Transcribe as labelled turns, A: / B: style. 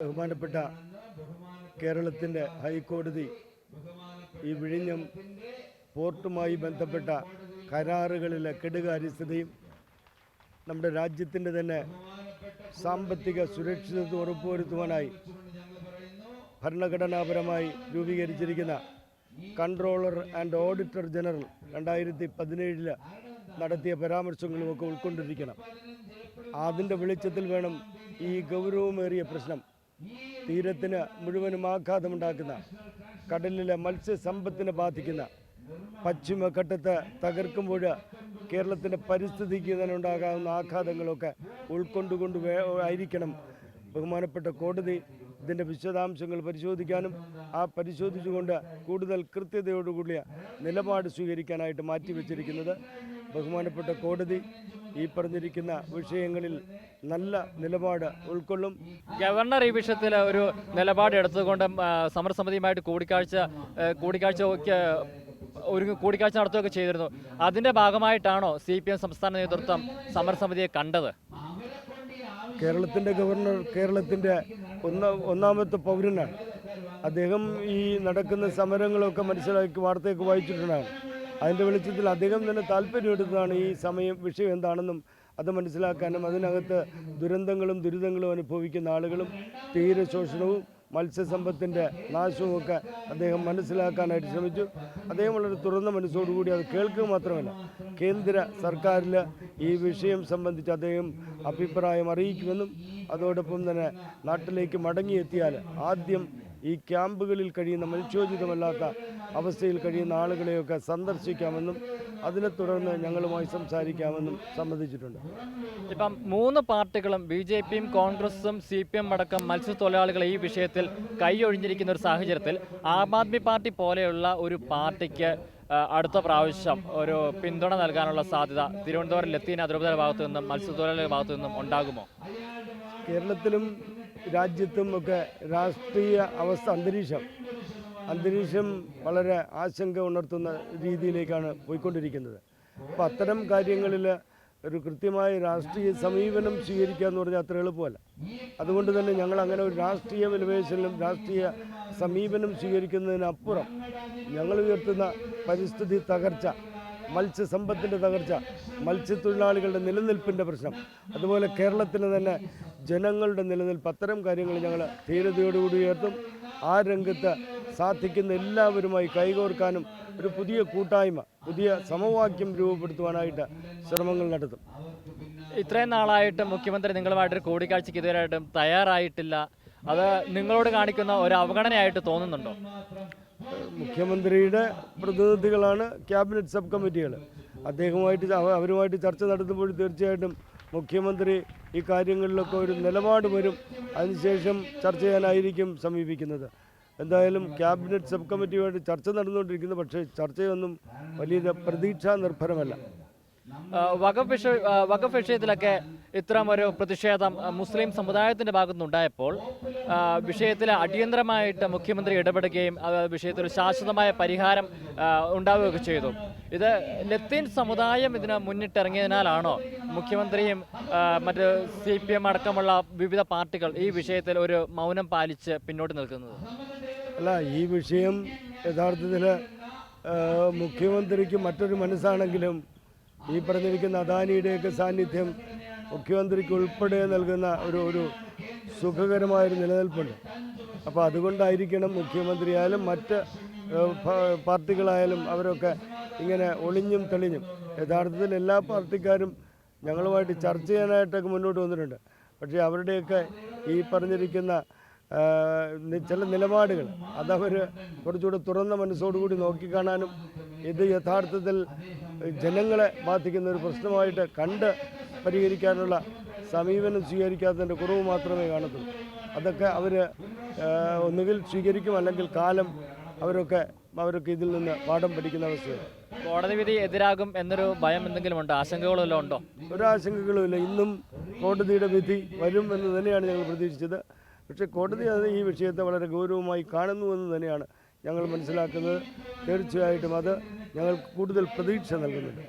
A: ബഹുമാനപ്പെട്ട കേരളത്തിന്റെ ഹൈക്കോടതി ഈ വിഴിഞ്ഞം പോർട്ടുമായി ബന്ധപ്പെട്ട കരാറുകളിലെ കെടുകാര്യസ്ഥതയും നമ്മുടെ രാജ്യത്തിന്റെ തന്നെ സാമ്പത്തിക സുരക്ഷിതത്വം ഉറപ്പുവരുത്തുവാനായി ഭരണഘടനാപരമായി രൂപീകരിച്ചിരിക്കുന്ന കൺട്രോളർ ആൻഡ് ഓഡിറ്റർ ജനറൽ രണ്ടായിരത്തി പതിനേഴിൽ നടത്തിയ പരാമർശങ്ങളുമൊക്കെ ഉൾക്കൊണ്ടിരിക്കണം. അതിന്റെ വെളിച്ചത്തിൽ വേണം ഈ ഗൗരവമേറിയ പ്രശ്നം തീരത്തിന് മുഴുവനും ആഘാതമുണ്ടാക്കുന്ന കടലിലെ മത്സ്യസമ്പത്തിനെ ബാധിക്കുന്ന പശ്ചിമഘട്ടത്തെ തകർക്കുമ്പോൾ കേരളത്തിന്റെ പരിസ്ഥിതിക്ക് തന്നെ ഉണ്ടാകാവുന്ന ആഘാതങ്ങളൊക്കെ ഉൾക്കൊണ്ടുകൊണ്ട് ആയിരിക്കണം. ബഹുമാനപ്പെട്ട കോടതി ഇതിന്റെ വിശദാംശങ്ങൾ പരിശോധിക്കാനും ആ പരിശോധിച്ചുകൊണ്ട് കൂടുതൽ കൃത്യതയോടുകൂടിയ നിലപാട് സ്വീകരിക്കാനായിട്ട് മാറ്റിവെച്ചിരിക്കുന്നത് ബഹുമാനപ്പെട്ട കോടതി ഈ പറഞ്ഞിരിക്കുന്ന വിഷയങ്ങളിൽ നല്ല നിലപാട് ഉൾക്കൊള്ളും.
B: ഗവർണർ ഈ വിഷയത്തിൽ ഒരു നിലപാട് എടുത്തുകൊണ്ട് സമരസമിതിയുമായിട്ട് കൂടിക്കാഴ്ച കൂടിക്കാഴ്ച ഒരു കൂടിക്കാഴ്ച നടത്തുകയൊക്കെ ചെയ്തിരുന്നു. അതിന്റെ ഭാഗമായിട്ടാണോ സി പി എം സംസ്ഥാന നേതൃത്വം സമരസമിതിയെ കണ്ടത്?
A: കേരളത്തിന്റെ ഗവർണർ കേരളത്തിന്റെ ഒന്ന ഒന്നാമത്തെ പൗരനാണ്. അദ്ദേഹം ഈ നടക്കുന്ന സമരങ്ങളൊക്കെ മനസ്സിലാക്കി വാർത്തയൊക്കെ വായിച്ചിട്ടുണ്ടാകും. അതിന്റെ വെളിച്ചത്തിൽ അദ്ദേഹം തന്നെ താല്പര്യമെടുത്തതാണ് ഈ സമയം വിഷയം എന്താണെന്നും അത് മനസ്സിലാക്കാനും അതിനകത്ത് ദുരന്തങ്ങളും ദുരിതങ്ങളും അനുഭവിക്കുന്ന ആളുകളും തീരശോഷണവും മത്സ്യസമ്പത്തിന്റെ നാശവുമൊക്കെ അദ്ദേഹം മനസ്സിലാക്കാനായിട്ട് ശ്രമിച്ചു. അദ്ദേഹം വളരെ തുറന്ന മനസ്സോടുകൂടി അത് കേൾക്കുക മാത്രമല്ല കേന്ദ്ര സർക്കാരിൽ ഈ വിഷയം സംബന്ധിച്ച് അദ്ദേഹം അഭിപ്രായം അറിയിക്കുമെന്നും അതോടൊപ്പം തന്നെ നാട്ടിലേക്ക് മടങ്ങിയെത്തിയാൽ ആദ്യം ഈ ക്യാമ്പുകളിൽ കഴിയുന്ന മനുഷ്യോചിതമല്ലാത്ത അവസ്ഥയിൽ കഴിയുന്ന ആളുകളെയൊക്കെ സന്ദർശിക്കാമെന്നും അതിനെ തുടർന്ന് ഞങ്ങളുമായി സംസാരിക്കാമെന്നും സമ്മതിച്ചിട്ടുണ്ട്.
B: ഇപ്പം മൂന്ന് പാർട്ടികളും ബി ജെ പിയും കോൺഗ്രസും സി പി എം അടക്കം മത്സ്യത്തൊഴിലാളികളെ ഈ വിഷയത്തിൽ കൈയൊഴിഞ്ഞിരിക്കുന്ന ഒരു സാഹചര്യത്തിൽ ആം ആദ്മി പാർട്ടി പോലെയുള്ള ഒരു പാർട്ടിക്ക് അടുത്ത പ്രാവശ്യം ഒരു പിന്തുണ നൽകാനുള്ള സാധ്യത തിരുവനന്തപുരം ലത്തീൻ അതിരൂപതയുടെ ഭാഗത്തു നിന്നും മത്സ്യത്തൊഴിലാളികളുടെ ഭാഗത്തു നിന്നും ഉണ്ടാകുമോ?
A: കേരളത്തിലും രാജ്യത്തും ഒക്കെ രാഷ്ട്രീയ അവസ്ഥ അന്തരീക്ഷം അന്തരീക്ഷം വളരെ ആശങ്ക ഉണർത്തുന്ന രീതിയിലേക്കാണ് പോയിക്കൊണ്ടിരിക്കുന്നത്. അപ്പോൾ അത്തരം കാര്യങ്ങളിൽ ഒരു കൃത്യമായ രാഷ്ട്രീയ സമീപനം സ്വീകരിക്കുക എന്ന് പറഞ്ഞാൽ അത്ര എളുപ്പമല്ല. അതുകൊണ്ട് തന്നെ ഞങ്ങൾ അങ്ങനെ ഒരു രാഷ്ട്രീയ വിലപേശലും രാഷ്ട്രീയ സമീപനം സ്വീകരിക്കുന്നതിനപ്പുറം ഞങ്ങൾ ഉയർത്തുന്ന പരിസ്ഥിതി തകർച്ച മത്സ്യസമ്പത്തിന്റെ തകർച്ച മത്സ്യത്തൊഴിലാളികളുടെ നിലനിൽപ്പിന്റെ പ്രശ്നം അതുപോലെ കേരളത്തിന് തന്നെ ജനങ്ങളുടെ നിലനിൽപ്പ് അത്തരം കാര്യങ്ങൾ ഞങ്ങൾ ധീരതയോടുകൂടി ഉയർത്തും. ആ രംഗത്ത് സാധിക്കുന്ന എല്ലാവരുമായി കൈകോർക്കാനും ഒരു പുതിയ കൂട്ടായ്മ പുതിയ സമവാക്യം രൂപപ്പെടുത്തുവാനായിട്ട് ശ്രമങ്ങൾ നടത്തും.
B: ഇത്രയും നാളായിട്ട് മുഖ്യമന്ത്രി നിങ്ങളുമായിട്ടൊരു കൂടിക്കാഴ്ചയ്ക്ക് ഇതുവരെയായിട്ടും തയ്യാറായിട്ടില്ല. അത് നിങ്ങളോട് കാണിക്കുന്ന ഒരു അവഗണനയായിട്ട് തോന്നുന്നുണ്ടോ?
A: മുഖ്യമന്ത്രിയുടെ പ്രതിനിധികളാണ് ക്യാബിനറ്റ് സബ് കമ്മിറ്റികൾ. അദ്ദേഹവുമായിട്ട് അവരുമായിട്ട് ചർച്ച നടത്തുമ്പോൾ തീർച്ചയായിട്ടും മുഖ്യമന്ത്രി ഈ കാര്യങ്ങളിലൊക്കെ ഒരു നിലപാട് വരും. അതിനുശേഷം ചർച്ച ചെയ്യാനായിരിക്കും സമീപിക്കുന്നത്. എന്തായാലും ക്യാബിനറ്റ് സബ് കമ്മിറ്റിയുമായിട്ട് ചർച്ച നടന്നുകൊണ്ടിരിക്കുന്നു. പക്ഷേ ചർച്ചയൊന്നും വലിയ പ്രതീക്ഷാ നിർഭരമല്ല.
B: വകഫ് വഖഫ് വിഷയ ആ, വഖഫ് വിഷയത്തിലൊക്കെ ഇത്തരം ഒരു പ്രതിഷേധം മുസ്ലിം സമുദായത്തിന്റെ ഭാഗത്തുനിന്നുണ്ടായപ്പോൾ നിന്നുണ്ടായപ്പോൾ വിഷയത്തിൽ അടിയന്തരമായിട്ട് മുഖ്യമന്ത്രി ഇടപെടുകയും വിഷയത്തിൽ ഒരു ശാശ്വതമായ പരിഹാരം ഉണ്ടാവുകയൊക്കെ ചെയ്തു. ഇത് ലത്തീൻ സമുദായം ഇതിന് മുന്നിട്ടിറങ്ങിയതിനാലാണോ മുഖ്യമന്ത്രിയും മറ്റ് സി പി എം അടക്കമുള്ള വിവിധ പാർട്ടികൾ ഈ വിഷയത്തിൽ ഒരു മൗനം പാലിച്ച് പിന്നോട്ട് നിൽക്കുന്നത്?
A: അല്ല ഈ വിഷയം യഥാർത്ഥത്തിൽ മുഖ്യമന്ത്രിക്ക് മറ്റൊരു മനസ്സാണെങ്കിലും ഈ പറഞ്ഞിരിക്കുന്ന അദാനിയുടെയൊക്കെ സാന്നിധ്യം മുഖ്യമന്ത്രിക്ക് ഉൾപ്പെടെ നൽകുന്ന ഒരു ഒരു സുഖകരമായൊരു നിലനിൽപ്പുണ്ട്. അപ്പോൾ അതുകൊണ്ടായിരിക്കണം മുഖ്യമന്ത്രിയായാലും മറ്റ് പാർട്ടികളായാലും അവരൊക്കെ ഇങ്ങനെ ഒളിഞ്ഞും തെളിഞ്ഞും. യഥാർത്ഥത്തിൽ എല്ലാ പാർട്ടിക്കാരും ഞങ്ങളുമായിട്ട് ചർച്ച ചെയ്യാനായിട്ടൊക്കെ മുന്നോട്ട് വന്നിട്ടുണ്ട്. പക്ഷേ അവരുടെയൊക്കെ ഈ പറഞ്ഞിരിക്കുന്ന ചില നിലപാടുകൾ. അതവർ കുറച്ചുകൂടി തുറന്ന മനസ്സോടുകൂടി നോക്കിക്കാണാനും ഇത് യഥാർത്ഥത്തിൽ ജനങ്ങളെ ബാധിക്കുന്ന ഒരു പ്രശ്നമായിട്ട് കണ്ട് പരിഹരിക്കാനുള്ള സമീപനം സ്വീകരിക്കാത്തതിന്റെ കുറവ് മാത്രമേ കാണത്തുള്ളൂ. അതൊക്കെ അവർ ഒന്നുകിൽ സ്വീകരിക്കും അല്ലെങ്കിൽ കാലം അവരൊക്കെ അവരൊക്കെ ഇതിൽ നിന്ന് പാഠം പഠിക്കുന്ന അവസ്ഥയാണ്.
B: കോടതി വിധി എതിരാകും എന്നൊരു ഭയം എന്തെങ്കിലും ഉണ്ടോ? ആശങ്കകളും ഉണ്ടോ?
A: ഒരു ഒരാശങ്കകളുമില്ല ഇന്നും കോടതിയുടെ വിധി വരും എന്ന് തന്നെയാണ് ഞങ്ങൾ പ്രതീക്ഷിച്ചത്. പക്ഷേ കോടതി അത് ഈ വിഷയത്തെ വളരെ ഗൗരവമായി കാണുന്നുവെന്ന് തന്നെയാണ് ഞങ്ങൾ മനസ്സിലാക്കുന്നത്. തീർച്ചയായിട്ടും അത് ഞങ്ങൾ കൂടുതൽ പ്രതീക്ഷ നൽകുന്നുണ്ട്.